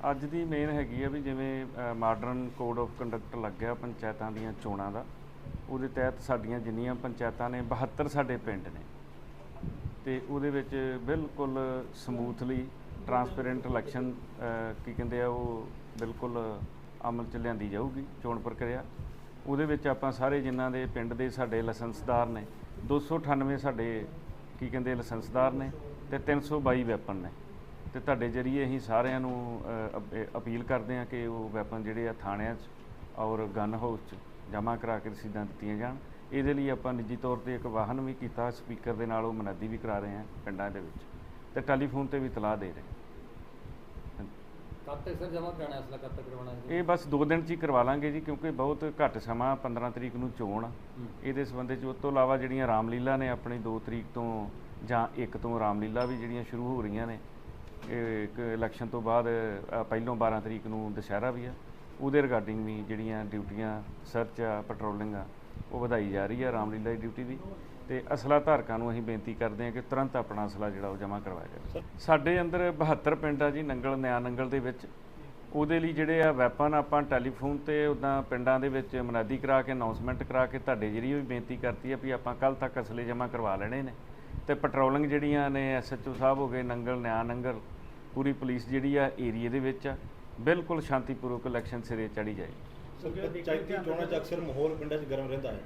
ਅੱਜ ਦੀ ਮੇਨ ਹੈਗੀ ਆ ਵੀ ਜਿਵੇਂ ਮਾਡਰਨ ਕੋਡ ਆਫ ਕੰਡਕਟ ਲੱਗਿਆ ਪੰਚਾਇਤਾਂ ਦੀਆਂ ਚੋਣਾਂ ਦਾ, ਉਹਦੇ ਤਹਿਤ ਸਾਡੀਆਂ ਜਿੰਨੀਆਂ ਪੰਚਾਇਤਾਂ ਨੇ 72 ਸਾਡੇ ਪਿੰਡ ਨੇ। ਤੇ ਉਹਦੇ ਵਿੱਚ ਬਿਲਕੁਲ ਸਮੂਥਲੀ ਟਰਾਂਸਪੇਰੈਂਟ ਇਲੈਕਸ਼ਨ ਕੀ ਕਹਿੰਦੇ ਆ, ਉਹ ਬਿਲਕੁਲ ਅਮਲ ਚ ਲਿਆਂਦੀ ਜਾਊਗੀ, ਚੋਣ ਪ੍ਰਕਿਰਿਆ। ਉਹਦੇ ਵਿੱਚ ਆਪਾਂ ਸਾਰੇ ਜਿਨ੍ਹਾਂ ਦੇ ਪਿੰਡ ਦੇ ਸਾਡੇ ਲਾਇਸੈਂਸਦਾਰ ਨੇ 298 ਸਾਡੇ, ਕੀ ਕਹਿੰਦੇ ਲਾਇਸੈਂਸਦਾਰ ਨੇ ਤੇ 322 ਵੈਪਨ ਨੇ। ਤੇ ਤੁਹਾਡੇ ਜਰੀਏ ਅਸੀਂ ਸਾਰਿਆਂ ਨੂੰ ਅਪੀਲ ਕਰਦੇ ਹਾਂ ਕਿ ਉਹ ਵੈਪਨ ਜਿਹੜੇ ਆ ਥਾਣਿਆਂ 'ਚ ਔਰ ਗਨ ਹਾਊਸ 'ਚ ਜਮ੍ਹਾਂ ਕਰਾ ਕੇ ਰਸੀਦਾਂ ਦਿੱਤੀਆਂ ਜਾਣ। ਇਹਦੇ ਲਈ ਆਪਾਂ ਨਿੱਜੀ ਤੌਰ ਤੇ ਇੱਕ ਵਾਹਨ ਵੀ ਕੀਤਾ ਸਪੀਕਰ ਦੇ ਨਾਲ ਉਹ ਮਨੱਦੀ ਵੀ ਕਰਾ ਰਹੇ ਹਾਂ ਪਿੰਡਾਂ ਦੇ ਵਿੱਚ ਤੇ ਟੈਲੀਫੋਨ ਤੇ ਵੀ ਤਲਾਹ ਦੇ ਰਹੇ ਕਦ ਤੱਕ ਸਰ ਜਮ੍ਹਾਂ ਕਰਾਣਾ ਅਸਲਾ ਕਦ ਤੱਕ ਕਰਵਾਉਣਾ ਹੈ? ਇਹ ਬਸ 2 ਦਿਨ 'ਚ ਹੀ ਕਰਵਾ ਲਾਂਗੇ ਜੀ ਕਿਉਂਕਿ ਬਹੁਤ ਘੱਟ ਸਮਾਂ 15 ਤਰੀਕ ਨੂੰ ਚੋਣ। ਇਹਦੇ ਸੰਬੰਧ 'ਚ ਉਸ ਤੋਂ ਇਲਾਵਾ ਜਿਹੜੀਆਂ ਰਾਮਲੀਲਾ ਨੇ ਆਪਣੀ 2 ਤਰੀਕ ਤੋਂ ਜਾਂ 1 ਤੋਂ ਰਾਮਲੀਲਾ ਵੀ ਜਿਹੜੀਆਂ ਸ਼ੁਰੂ ਹੋ ਰਹੀਆਂ ਨੇ ਇਲੈਕਸ਼ਨ ਤੋਂ ਬਾਅਦ ਪਹਿਲੋਂ 12 ਤਰੀਕ ਨੂੰ ਦੁਸਹਿਰਾ ਵੀ ਆ। ਉਹਦੇ ਰਿਗਾਰਡਿੰਗ ਵੀ ਜਿਹੜੀਆਂ ਡਿਊਟੀਆਂ ਸਰਚ ਆ ਪੈਟਰੋਲਿੰਗ ਆ ਉਹ ਵਧਾਈ ਜਾ ਰਹੀ ਆ ਰਾਮਲੀਲਾ ਦੀ ਡਿਊਟੀ ਵੀ ਤੇ ਅਸਲਾ ਧਾਰਕਾਂ ਨੂੰ ਅਸੀਂ ਬੇਨਤੀ ਕਰਦੇ ਹਾਂ ਕਿ ਤੁਰੰਤ ਆਪਣਾ ਅਸਲਾ ਜਿਹੜਾ ਉਹ ਜਮ੍ਹਾਂ ਕਰਵਾਇਆ ਜਾਵੇ। ਸਾਡੇ ਅੰਦਰ 72 ਪਿੰਡ ਆ ਜੀ ਨੰਗਲ ਨਿਆ ਨੰਗਲ ਦੇ ਵਿੱਚ। ਉਹਦੇ ਲਈ ਜਿਹੜੇ ਆ ਵੈਪਨ ਆਪਾਂ ਟੈਲੀਫੋਨ ਤੇ ਉਦਾਂ ਪਿੰਡਾਂ ਦੇ ਵਿੱਚ ਮਨਾਦੀ ਕਰਾ ਕੇ ਅਨਾਉਂਸਮੈਂਟ ਕਰਾ ਕੇ ਤੁਹਾਡੇ ਜਰੀਏ ਵੀ ਬੇਨਤੀ ਕਰਤੀ ਆ ਵੀ ਆਪਾਂ ਕੱਲ ਤੱਕ ਅਸਲੇ ਜਮ੍ਹਾਂ ਕਰਵਾ ਲੈਣੇ ਨੇ। ਤੇ ਪੈਟਰੋਲਿੰਗ ਜਿਹੜੀਆਂ ਨੇ ਐਸਐਚਓ ਸਾਹਿਬ ਹੋ ਗਏ ਨੰਗਲ ਨਿਆ ਨੰਗਲ ਪੂਰੀ ਪੁਲਿਸ ਜਿਹੜੀ ਆ ਏਰੀਏ ਦੇ ਵਿੱਚ ਆ ਬਿਲਕੁਲ ਸ਼ਾਂਤੀਪੂਰਵਕ ਇਲੈਕਸ਼ਨ ਸਿਰੇ ਚੜੀ ਜਾਏ। ਸੋ ਪੰਚਾਇਤੀ ਚੋਣਾਂ 'ਚ ਅਕਸਰ ਮਾਹੌਲ ਪਿੰਡਾਂ 'ਚ ਗਰਮ ਰਹਿੰਦਾ ਹੈ।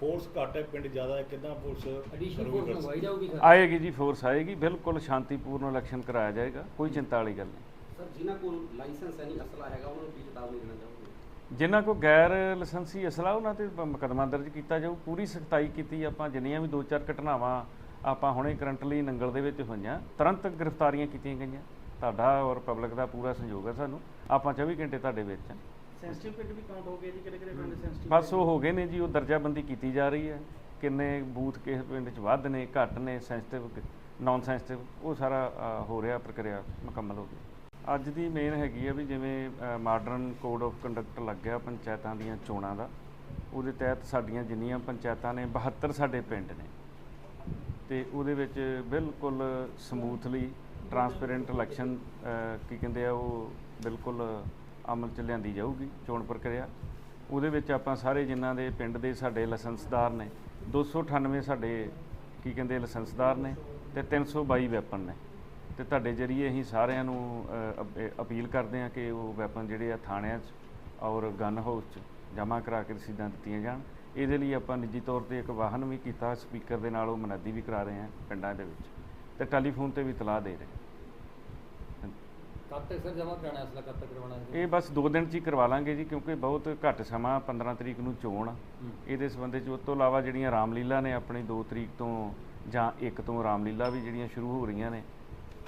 ਫੋਰਸ ਘੱਟ ਹੈ ਪਿੰਡ ਜ਼ਿਆਦਾ ਹੈ ਕਿਦਾਂ ਪੁਲਿਸ ਐਡੀਸ਼ਨਲ ਫੋਰਸ ਕਰ ਮੰਗਵਾਈ ਜਾਊਗੀ ਆਏਗੀ ਜੀ ਫੋਰਸ ਆਏਗੀ ਬਿਲਕੁਲ ਸ਼ਾਂਤੀਪੂਰਨ ਇਲੈਕਸ਼ਨ ਕਰਾਇਆ ਜਾਏਗਾ ਕੋਈ ਚਿੰਤਾ ਵਾਲੀ ਗੱਲ ਨਹੀਂ। ਸਰ ਜਿਨ੍ਹਾਂ ਕੋਲ ਲਾਇਸੈਂਸ ਹੈ ਨਹੀਂ ਅਸਲਾ ਹੈਗਾ ਉਹਨਾਂ ਨੂੰ ਕੀ ਚੇਤਾਵਨੀ ਦੇਣਾ ਚਾਹੋਗੇ? ਜਿਨ੍ਹਾਂ ਕੋ ਗੈਰ ਲਾਇਸੈਂਸੀ ਅਸਲਾ ਉਹਨਾਂ ਤੇ ਮੁਕੱਦਮਾ ਦਰਜ ਕੀਤਾ ਜਾਊ ਪੂਰੀ ਸਖਤਾਈ ਕੀਤੀ ਆਪਾਂ ਜਿੰਨੀਆਂ ਵੀ ਦੋ ਚਾਰ ਘਟਨਾਵਾਂ ਆਪਾਂ ਹੁਣੇ ਕਰੰਟਲੀ ਨੰਗਲ ਦੇ ਵਿੱਚ ਹੋਈਆਂ ਤੁਰੰਤ ਗ੍ਰਿਫਤਾਰੀਆਂ ਕੀਤੀਆਂ ਗਈਆਂ। ਤੁਹਾਡਾ ਔਰ ਪਬਲਿਕ ਦਾ ਪੂਰਾ ਸਹਿਯੋਗ ਹੈ ਸਾਨੂੰ। ਆਪਾਂ 24 ਘੰਟੇ ਤੁਹਾਡੇ ਵਿੱਚ ਹਾਂ। ਸੈਂਸਿਟਿਵ ਪਿੰਡ ਵੀ ਕਾਊਂਟ ਹੋ ਗਏ ਜੀ ਕਿਹੜੇ ਕਿਹੜੇ ਪਿੰਡ ਸੈਂਸਿਟਿਵ ਬਸ ਉਹ ਹੋ ਗਏ ਨੇ ਜੀ ਉਹ ਦਰਜਾਬੰਦੀ ਕੀਤੀ ਜਾ ਰਹੀ ਹੈ। ਕਿੰਨੇ ਬੂਥ ਕਿਸ ਪਿੰਡ 'ਚ ਵੱਧ ਨੇ ਘੱਟ ਨੇ ਸੈਂਸਿਟਿਵ ਨਾਨ ਸੈਂਸਿਟਿਵ ਉਹ ਸਾਰਾ ਹੋ ਰਿਹਾ ਪ੍ਰਕਿਰਿਆ ਮੁਕੰਮਲ ਹੋ ਗਈ। ਅੱਜ ਦੀ ਮੇਨ ਹੈਗੀ ਆ ਵੀ ਜਿਵੇਂ ਮਾਡਰਨ ਕੋਡ ਆਫ ਕੰਡਕਟ ਲੱਗਿਆ ਪੰਚਾਇਤਾਂ ਦੀਆਂ ਚੋਣਾਂ ਦਾ। ਉਹਦੇ ਤਹਿਤ ਸਾਡੀਆਂ ਜਿੰਨੀਆਂ ਪੰਚਾਇਤਾਂ ਨੇ 72 ਸਾਡੇ ਪਿੰਡ ਨੇ। ਤੇ ਉਹਦੇ ਵਿੱਚ ਬਿਲਕੁਲ ਸਮੂਥਲੀ ਟਰਾਂਸਪੇਰੈਂਟ ਇਲੈਕਸ਼ਨ ਕੀ ਕਹਿੰਦੇ ਆ, ਉਹ ਬਿਲਕੁਲ ਅਮਲ ਚ ਲਿਆਂਦੀ ਜਾਊਗੀ, ਚੋਣ ਪ੍ਰਕਿਰਿਆ। ਉਹਦੇ ਵਿੱਚ ਆਪਾਂ ਸਾਰੇ ਜਿਨ੍ਹਾਂ ਦੇ ਪਿੰਡ ਦੇ ਸਾਡੇ ਲਾਇਸੈਂਸਦਾਰ ਨੇ 298 ਸਾਡੇ, ਕੀ ਕਹਿੰਦੇ ਲਾਇਸੈਂਸਦਾਰ ਨੇ ਤੇ 322 ਵੈਪਨ ਨੇ। ਤੇ ਤੁਹਾਡੇ ਜਰੀਏ ਅਸੀਂ ਸਾਰਿਆਂ ਨੂੰ ਅਪੀਲ ਕਰਦੇ ਹਾਂ ਕਿ ਉਹ ਵੈਪਨ ਜਿਹੜੇ ਆ ਥਾਣਿਆਂ 'ਚ ਔਰ ਗਨ ਹਾਊਸ 'ਚ ਜਮ੍ਹਾਂ ਕਰਾ ਕੇ ਰਸੀਦਾਂ ਦਿੱਤੀਆਂ ਜਾਣ। ਇਹਦੇ ਲਈ ਆਪਾਂ ਨਿੱਜੀ ਤੌਰ ਤੇ ਇੱਕ ਵਾਹਨ ਵੀ ਕੀਤਾ ਸਪੀਕਰ ਦੇ ਨਾਲ ਉਹ ਮਨੱਦੀ ਵੀ ਕਰਾ ਰਹੇ ਹਾਂ ਪਿੰਡਾਂ ਦੇ ਵਿੱਚ ਤੇ ਟੈਲੀਫੋਨ ਤੇ ਵੀ ਤਲਾਹ ਦੇ ਰਹੇ। ਕਦ ਤੱਕ ਸਰ ਜਮ੍ਹਾਂ ਕਰਾਣਾ ਅਸਲਾ ਕਦ ਤੱਕ ਕਰਵਾਉਣਾ ਹੈ ਇਹ ਬਸ 2 ਦਿਨ 'ਚ ਹੀ ਕਰਵਾ ਲਾਂਗੇ ਜੀ ਕਿਉਂਕਿ ਬਹੁਤ ਘੱਟ ਸਮਾਂ 15 ਤਰੀਕ ਨੂੰ ਚੋਣ ਆ। ਹੂੰ। ਇਹਦੇ ਸੰਬੰਧ 'ਚ ਉਸ ਤੋਂ ਇਲਾਵਾ ਜਿਹੜੀਆਂ ਰਾਮਲੀਲਾ ਨੇ ਆਪਣੀ 2 ਤਰੀਕ ਤੋਂ ਜਾਂ 1 ਤੋਂ ਰਾਮਲੀਲਾ ਵੀ ਜਿਹੜੀਆਂ ਸ਼ੁਰੂ ਹੋ ਰਹੀਆਂ ਨੇ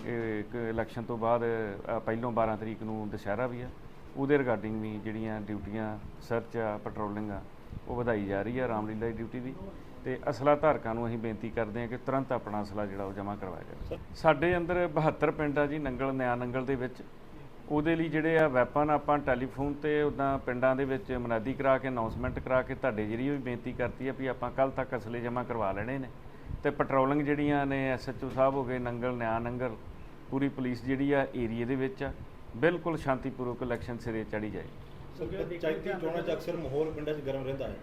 ਇਹ ਇੱਕ ਇਲੈਕਸ਼ਨ ਤੋਂ ਬਾਅਦ ਅ, ਪਹਿਲੋਂ 12 ਤਰੀਕ ਨੂੰ ਦੁਸਹਿਰਾ ਵੀ ਆ। ਉਹਦੇ ਰਿਗਾਰਡਿੰਗ ਵੀ ਜਿਹੜੀਆਂ ਡਿਊਟੀਆਂ ਸਰਚ ਆ ਪੈਟਰੋਲਿੰਗ ਆ ਉਹ ਵਧਾਈ ਜਾ ਰਹੀ ਆ ਰਾਮਲੀਲਾ ਦੀ ਡਿਊਟੀ ਵੀ ਤੇ ਅਸਲਾ ਧਾਰਕਾਂ ਨੂੰ ਅਸੀਂ ਬੇਨਤੀ ਕਰਦੇ ਹਾਂ ਕਿ ਤੁਰੰਤ ਆਪਣਾ ਅਸਲਾ ਜਿਹੜਾ ਉਹ ਜਮ੍ਹਾਂ ਕਰਵਾਇਆ ਜਾਵੇ। ਸਾਡੇ ਅੰਦਰ 72 ਪਿੰਡ ਆ ਜੀ ਨੰਗਲ ਨਿਆ ਨੰਗਲ ਦੇ ਵਿੱਚ। ਉਹਦੇ ਲਈ ਜਿਹੜੇ ਆ ਵੈਪਨ ਆਪਾਂ ਟੈਲੀਫੋਨ ਤੇ ਉਦਾਂ ਪਿੰਡਾਂ ਦੇ ਵਿੱਚ ਮਨਾਦੀ ਕਰਾ ਕੇ ਅਨਾਉਂਸਮੈਂਟ ਕਰਾ ਕੇ ਤੁਹਾਡੇ ਜਰੀਏ ਵੀ ਬੇਨਤੀ ਕਰਤੀ ਆ ਵੀ ਆਪਾਂ ਕੱਲ ਤੱਕ ਅਸਲੇ ਜਮ੍ਹਾਂ ਕਰਵਾ ਲੈਣੇ ਨੇ। ਤੇ ਪੈਟਰੋਲਿੰਗ ਜਿਹੜੀਆਂ ਨੇ ਐਸਐਚਓ ਸਾਹਿਬ ਹੋ ਗਏ ਨੰਗਲ ਨਿਆ ਨੰਗਲ ਪੂਰੀ ਪੁਲਿਸ ਜਿਹੜੀ ਆ ਏਰੀਏ ਦੇ ਵਿੱਚ ਆ ਬਿਲਕੁਲ ਸ਼ਾਂਤੀਪੂਰਵਕ ਇਲੈਕਸ਼ਨ ਸਿਰੇ ਚੜੀ ਜਾਏ। ਸੋ ਪੰਚਾਇਤੀ ਚੋਣਾਂ 'ਚ ਅਕਸਰ ਮਾਹੌਲ ਪਿੰਡਾਂ 'ਚ ਗਰਮ ਰਹਿੰਦਾ ਹੈ।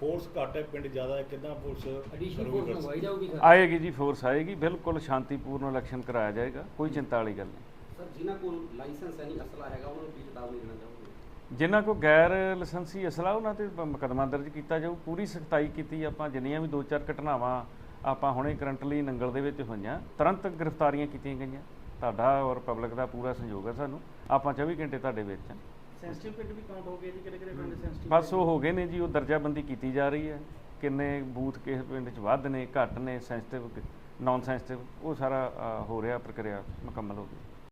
ਫੋਰਸ ਘੱਟ ਹੈ ਪਿੰਡ ਜ਼ਿਆਦਾ ਹੈ ਕਿਦਾਂ ਪੁਲਿਸ ਐਡੀਸ਼ਨਲ ਫੋਰਸ ਮੰਗਵਾਈ ਜਾਊਗੀ ਸਰ? ਆਏਗੀ ਜੀ ਫੋਰਸ ਆਏਗੀ ਬਿਲਕੁਲ ਸ਼ਾਂਤੀਪੂਰਨ ਇਲੈਕਸ਼ਨ ਕਰਾਇਆ ਜਾਏਗਾ ਕੋਈ ਚਿੰਤਾ ਵਾਲੀ ਗੱਲ ਨਹੀਂ। ਸਰ ਜਿਨ੍ਹਾਂ ਕੋਲ ਲਾਇਸੈਂਸ ਹੈ ਨਹੀਂ ਅਸਲਾ ਹੈਗਾ ਉਹਨਾਂ ਨੂੰ ਕੀ ਚੇਤਾਵਨੀ ਦੇਣਾ ਚਾਹੋਗੇ? ਜਿਨ੍ਹਾਂ ਕੋ ਗੈਰ ਲਾਇਸੈਂਸੀ ਅਸਲਾ ਉਹਨਾਂ ਤੇ ਮੁਕੱਦਮਾ ਦਰਜ ਕੀਤਾ ਜਾਊ ਪੂਰੀ ਸਖਤਾਈ ਕੀਤੀ ਆਪਾਂ ਜਿੰਨੀਆਂ ਵੀ ਦੋ ਚਾਰ ਘਟਨਾਵਾਂ ਆਪਾਂ ਹੁਣੇ ਕਰੰਟਲੀ ਨੰਗਲ ਦੇ ਵਿੱਚ ਹੋਈਆਂ ਤੁਰੰਤ ਗ੍ਰਿਫਤਾਰੀਆਂ ਕੀਤੀਆਂ ਗਈਆਂ। ਤੁਹਾਡਾ ਔਰ ਪਬਲਿਕ ਦਾ ਪੂਰਾ ਸਹਿਯੋਗ ਹੈ ਸਾਨੂੰ ਆਪਾਂ 24 ਘੰਟੇ ਤੁਹਾਡੇ ਵਿੱਚ ਹਾਂ। ਸੈਂਸਿਟਿਵ ਪਿੰਡ ਵੀ ਕਾਊਂਟ ਹੋ ਗਏ ਜੀ ਕਿਹੜੇ ਕਿਹੜੇ ਪਿੰਡ ਸੈਂਸਿਟਿਵ ਬਸ ਉਹ ਹੋ ਗਏ ਨੇ ਜੀ ਉਹ ਦਰਜਾਬੰਦੀ ਕੀਤੀ ਜਾ ਰਹੀ ਹੈ। ਕਿੰਨੇ ਬੂਥ ਕਿਸ ਪਿੰਡ 'ਚ ਵੱਧ ਨੇ ਘੱਟ ਨੇ ਸੈਂਸਿਟਿਵ ਨਾਨ ਸੈਂਸਿਟਿਵ ਉਹ ਸਾਰਾ ਅ, ਹੋ ਰਿਹਾ ਪ੍ਰਕਿਰਿਆ ਮੁਕੰਮਲ ਹੋ ਗਈ।